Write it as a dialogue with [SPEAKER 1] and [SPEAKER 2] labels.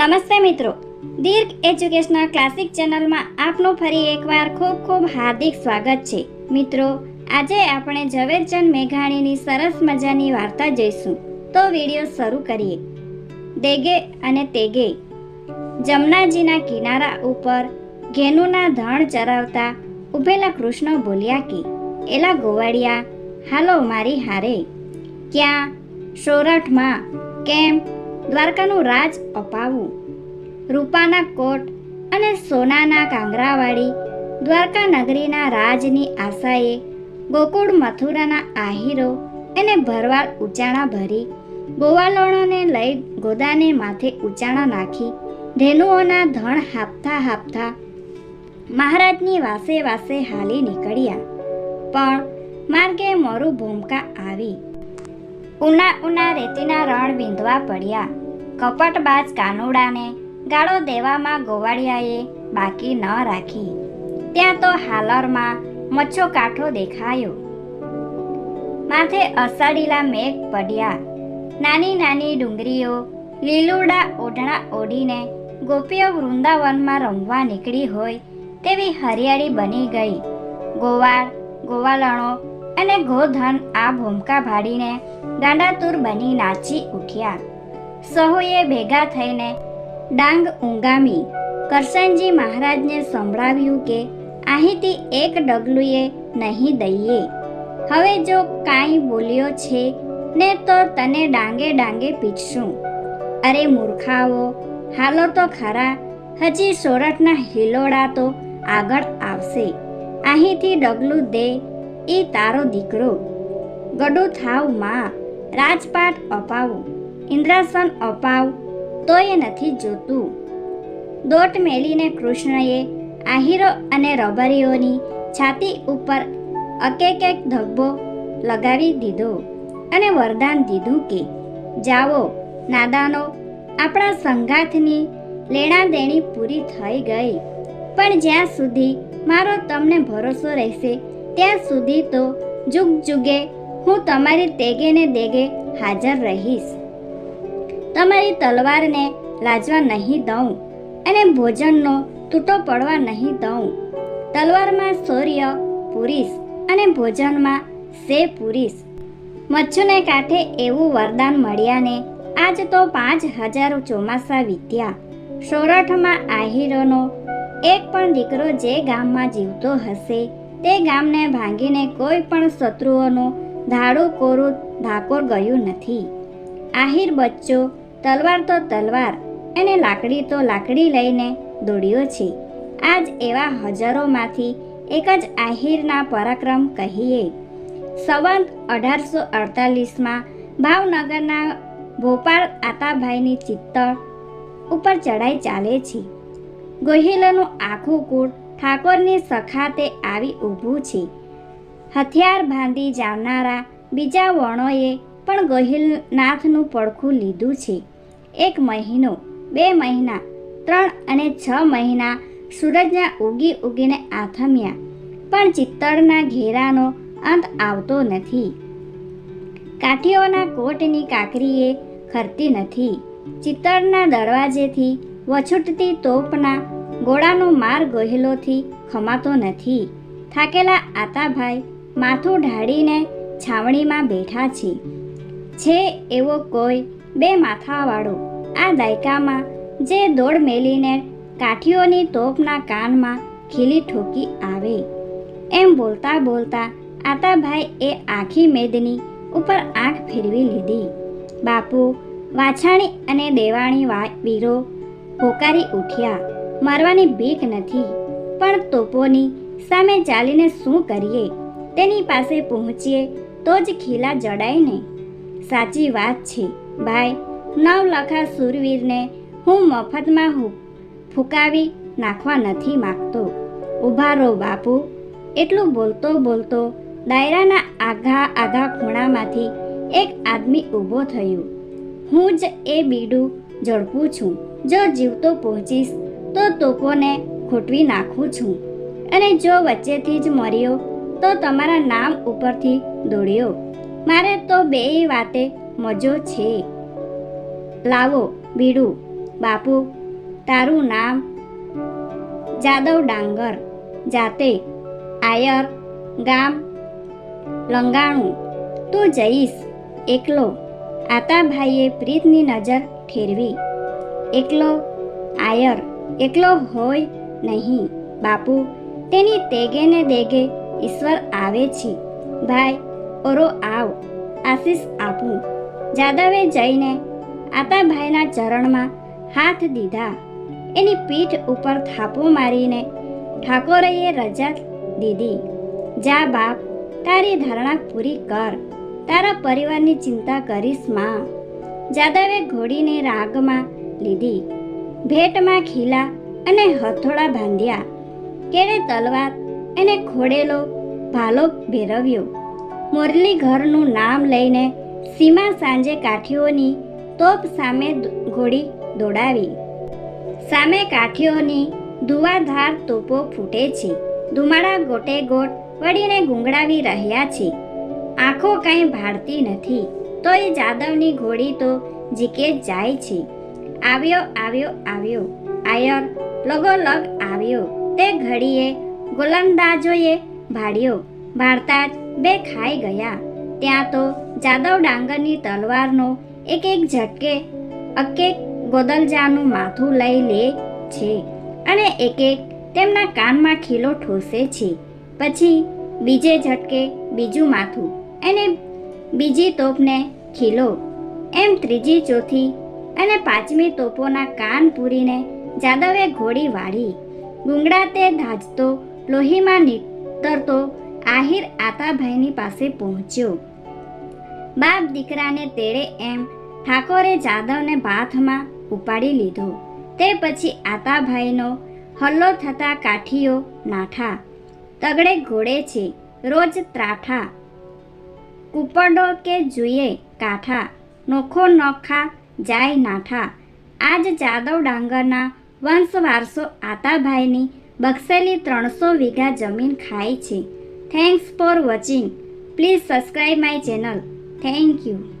[SPEAKER 1] નમસ્તે મિત્રો. દીર્ઘ educational classic ચેનલમાં આપનું ફરી એકવાર ખૂબ ખૂબ હાર્દિક સ્વાગત છે. મિત્રો, આજે આપણે ઝવેરચંદ મેઘાણીની સરસ મજાની વાર્તા જોઈશું. તો વીડિયો શરૂ કરીએ. દેગે અને તેગે. જમનાજીના કિનારા ઉપર ઘેનુના ધણ ચરાવતા ઊભેલા કૃષ્ણ બોલ્યા કે, એલા ગોવાળિયા, હાલો મારી હારે. ક્યાં? સોરઠમાં કેમ? દ્વારકાનું રાજ અપાવું. રૂપાના કોટ અને સોનાના કાંગરાવાળી દ્વારકા નગરીના રાજની આશાએ ગોકુળ મથુરાના આહીરો એને ભરવાડ ઉચાણા ભરી ગોવાલોણોને લઈ ગોદાને માથે ઉચાણા નાખી ધેનુઓના ધણ હાપતા હાપતા મહારાજની વાસે વાસે હાલી નીકળ્યા. પણ માર્ગે મોરું ભૂમકા આવી. ઉના ઉના રેતીના રણ વિંધવા પડ્યા. કપટબાજ કાનુડાને ગાળો દેવામાં ગોવાળિયાએ બાકી ન રાખી. ત્યાં તો હાલરમાં મચ્છો કાંઠો દેખાયો. માથે અસાડીલા મેઘ પડ્યા. નાની નાની ડુંગરીઓ લીલુડા ઓઢણા ઓઢીને ગોપીઓ વૃંદાવનમાં રમવા નીકળી હોય તેવી હરિયાળી બની ગઈ. ગોવાળ, ગોવાલણો અને ગોધન આ ભૂમકા ભાડીને ગાંડાતુર બની નાચી ઉઠ્યા. સહુએ ભેગા થઈને ડાંગ ઊંગામી કરસનજી મહારાજને સંભળાવ્યું કે અહીંથી એક ડગલુએ નહીં દઈએ. હવે જો કાંઈ બોલ્યો છે ને તો તને ડાંગે ડાંગે પીટશું. અરે મૂર્ખાઓ, હાલો તો ખરા, હજી સોરઠના હિલોડા તો આગળ આવશે. અહીંથી ડગલું દે એ તારો દીકરો. ગડું થાવ, માં, રાજપાટ અપાવું. ઇન્દ્રાસન અપાવ, તોય નથી જોતું. દોટ મેલીને કૃષ્ણએ આહીરો અને રબરીઓની છાતી ઉપર અકેક એક ધબ્બો લગાવી દીધો અને વરદાન દીધું કે, જાઓ, નાદાનો, આપણા સંગાથની લેણા દેણી પૂરી થઈ ગઈ. પણ જ્યાં સુધી મારો તમને ભરોસો રહેશે, ત્યાં સુધી તો જુગ જુગે હું તમારી તેગે ને દેગે હાજર રહીશ. તમારી તલવારને લાજવા નહીં દઉં અને ભોજનનો તૂટો પડવા નહીં દઉં. તલવારમાં શૌર્ય પુરીશ અને ભોજનમાં સે પુરીશ. મચ્છુને કાંઠે એવું વરદાન મળ્યાને આજ તો પાંચ હજાર ચોમાસા વીત્યા. સોરઠમાં આહીરોનો એક પણ દીકરો જે ગામમાં જીવતો હશે તે ગામને ભાંગીને કોઈ પણ શત્રુઓનું ધાડું કોરું ધાકોર ગયું નથી. આહિર બચ્ચો તલવાર તો તલવાર, અને લાકડી તો લાકડી લઈને દોડ્યો છે. આજ એવા હજારોમાંથી એક જ આહિરના પરાક્રમ કહીએ. સંવંત અઢારસો અડતાલીસમાં ભાવનગરના ભોપાળ આતાભાઈની ચિત્તળ ઉપર ચડાઈ ચાલે છે. ગોહિલનું આખું કુળ ઠાકોરની સખાતે આવી ઊભું છે. હથિયાર બાંધી જાવનારા બીજા વણોએ પણ ગોહિલનાથનું પડખું લીધું છે. એક મહિનો, બે મહિના, ત્રણ અને છ મહિના સૂરજના ઉગી ઉગીને આથમ્યા, પણ ચિત્તળના ઘેરાનો અંત આવતો નથી. કાઠીઓના કોટની કાકરીએ ખરતી નથી. ચિત્તળના દરવાજેથી વછૂટતી તોપના ગોળાનો માર ગોહેલોથી ખમાતો નથી. થાકેલા આતાભાઈ માથું ઢાળીને છાવણીમાં બેઠા છે. છે એવો કોઈ બે માથાવાળો. આ દાયકામાં જે દોડ મેલીને કાઠીઓની તોપના કાનમાં ખીલી ઠોકી આવે. એમ બોલતા બોલતા આતાભાઈ એ આખી મેદની ઉપર આંખ ફેરવી લીધી. બાપુ, વાછાણી અને દેવાણી વીરો હોકારી ઉઠ્યા. મરવાની બીક નથી, પણ તોપોની સામે ચાલીને શું કરીએ? તેની પાસે પહોંચીએ તો જ ખીલા જડાય ને સાચી વાત છે. ભાઈ નવલખા સુરવીરને હું મફતમાં હું ફૂંકાવી નાખવા નથી માગતો. ઊભા રહો બાપુ, એટલું બોલતો બોલતો દાયરાના આઘા આઘા ખૂણામાંથી એક આદમી ઊભો થયો. હું જ એ બીડું ઝડપું છું. જો જીવતો પહોંચીશ તો તોપોને ખોટવી નાખું છું. અને જો વચ્ચેથી જ મર્યો તો તમારા નામ ઉપરથી દોડ્યો. મારે તો બેય વાતે મજો છે. લાવો, બીડું, બાપુ, તારું નામ? જાદવ ડાંગર, જાતે, આયર, ગામ, લંગાણું. તું જઈશ, એકલો. આતાભાઈએ પ્રીતની નજર ઠેરવી એકલો, આયર, એકલો હોય નહીં. બાપુ, તેની તેગે ને દેગે ઈશ્વર આવે છે. ભાઈ, ઓરો આવ, આશીષ આપું. જાદવે જઈને આતાભાઈના ચરણમાં હાથ દીધા. એની પીઠ ઉપર થાપો મારીને ઠાકોરઈએ રજા દીધી. જા બાપ, તારી ધારણા પૂરી કર. તારા પરિવારની ચિંતા કરીશમાં. જાદવે ઘોડીને રાગમાં લીધી. ભેટમાં ખીલા અને હથોડા બાંધ્યા. કેળે તલવાર અને ખોડેલો ભાલો ભેરવ્યો. મુરલી ઘરનું નામ લઈને સીમા સાંજે કાઠીઓની તોપ સામે ઘોડી દોડાવી. સામે કાઠીઓની ધુવાધાર તોપો ફૂટે છે. ધુમાડા ગોટે ગોટ વળીને ગુંગળાવી રહ્યા છે. આંખો કંઈ ભાળતી નથી. તોય જાદવની ઘોડી તો જીકે જાય છે. આવ્યો આવ્યો આવ્યો. આયર લગોલગ આવ્યો. તે ઘડીએ ગોલંદાજોએ ભાડ્યો. ભાડતા જ બે ખાઈ ગયા. ત્યાં તો જાદવ ડાંગરની તલવારનો એક એક ઝટકે અકેક ગોદલજાનું માથું લઈ લે છે અને એક એક તેમના કાનમાં ખીલો ઠોસે છે. પછી બીજે ઝટકે બીજું માથું અને બીજી તોપને ખીલો, એમ ત્રીજી ચોથી અને પાંચમી તોપોના કાન પૂરીને જાદવે ઘોડી વાળી. ગુંગળાતે ધાજતો, લોહીમાં નીતરતો આહિર આતાભાઈની પાસે પહોંચ્યો. બાપ દીકરાને તેડે એમ ઠાકોરે જાદવને ભાથમાં ઉપાડી લીધો. તે પછી આતાભાઈનો હલ્લો થતા કાઠીઓ નાઠા. તગડે ઘોડે છે, રોજ ત્રાઠા. કૂપડો કે જુએ કાઠા, નોખો નોખા જાય નાઠા. આજ જાદવ ડાંગરના વંશ વારસો આતાભાઈની બક્ષેલી ત્રણસો વીઘા જમીન ખાય છે. Thanks for watching. Please subscribe my channel. Thank you.